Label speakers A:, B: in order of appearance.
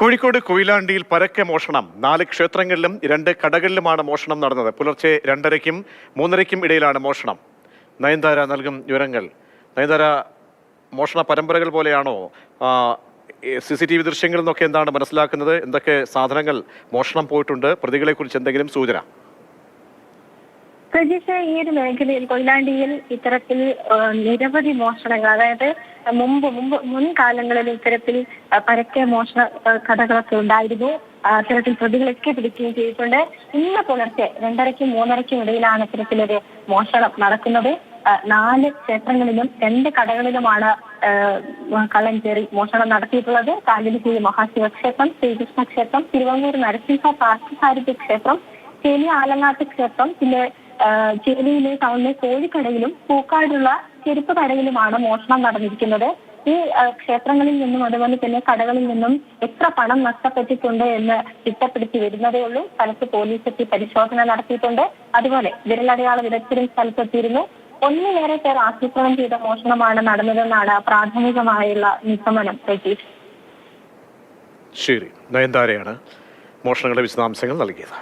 A: കോഴിക്കോട് കൊയിലാണ്ടിയിൽ പരക്കെ മോഷണം. നാല് ക്ഷേത്രങ്ങളിലും രണ്ട് കടകളിലുമാണ് മോഷണം നടന്നത്. പുലർച്ചെ രണ്ടരയ്ക്കും മൂന്നരയ്ക്കും ഇടയിലാണ് മോഷണം. നയൻതാര നൽകും വിവരങ്ങൾ. നയൻതാര മോഷണ പരമ്പരകൾ പോലെയാണോ? സി സി ടി വി ദൃശ്യങ്ങളിൽ നിന്നൊക്കെ എന്താണ് മനസ്സിലാക്കുന്നത്? എന്തൊക്കെ സാധനങ്ങൾ മോഷണം പോയിട്ടുണ്ട്? പ്രതികളെക്കുറിച്ച് എന്തെങ്കിലും സൂചന?
B: പ്രതീക്ഷ ഈ ഒരു മേഖലയിൽ കൊയിലാണ്ടിയിൽ ഇത്തരത്തിൽ നിരവധി മോഷണങ്ങൾ അതായത് മുമ്പ് മുമ്പ് മുൻകാലങ്ങളിൽ ഇത്തരത്തിൽ പരക്കെ മോഷണ കഥകളൊക്കെ ഉണ്ടായിരുന്നു. അത്തരത്തിൽ പ്രതികളൊക്കെ പിടിക്കുകയും ചെയ്തിട്ടുണ്ട്. ഇന്ന് പുലർച്ചെ രണ്ടരയ്ക്കും മൂന്നരയ്ക്കും ഇടയിലാണ് ഇത്തരത്തിലൊരു മോഷണം നടക്കുന്നത്. നാല് ക്ഷേത്രങ്ങളിലും രണ്ട് കടകളിലുമാണ് കള്ളൻ കയറി മോഷണം നടത്തിയിട്ടുള്ളത്. കാഞ്ഞിരിശ്ശേരി മഹാശിവ ക്ഷേത്രം ശ്രീകൃഷ്ണ ക്ഷേത്രം തിരുവങ്ങൂർ നരസിംഹ പാർത്ഥസാരഥി ക്ഷേത്രം ചേലി ആലങ്ങാട്ട് ക്ഷേത്രം പിന്നെ ചേലിയിലെ ടൗണിലെ കോഴിക്കടയിലും പൂക്കാടുള്ള ചെരുപ്പ് കടയിലുമാണ് മോഷണം നടന്നിരിക്കുന്നത്. ഈ ക്ഷേത്രങ്ങളിൽ നിന്നും അതുപോലെ തന്നെ കടകളിൽ നിന്നും എത്ര പണം നഷ്ടപ്പെട്ടിട്ടുണ്ട് എന്ന് ചിട്ടപ്പെടുത്തി വരുന്നതേ ഉള്ളൂ. സ്ഥലത്ത് പോലീസ് എത്തി പരിശോധന നടത്തിയിട്ടുണ്ട്. അതുപോലെ വിരലടയാള വിദഗ്ധരും സ്ഥലത്തെത്തിയിരുന്നു. ഒന്നിലേറെ പേർ ആസൂത്രണം ചെയ്ത മോഷണമാണ് നടന്നതെന്നാണ് പ്രാഥമികമായുള്ള നിഗമനം. പ്രതീക്ഷ
A: ശരി. നയൻതാരയാണ് മോഷണങ്ങളുടെ വിശദാംശങ്ങൾ നൽകിയത്.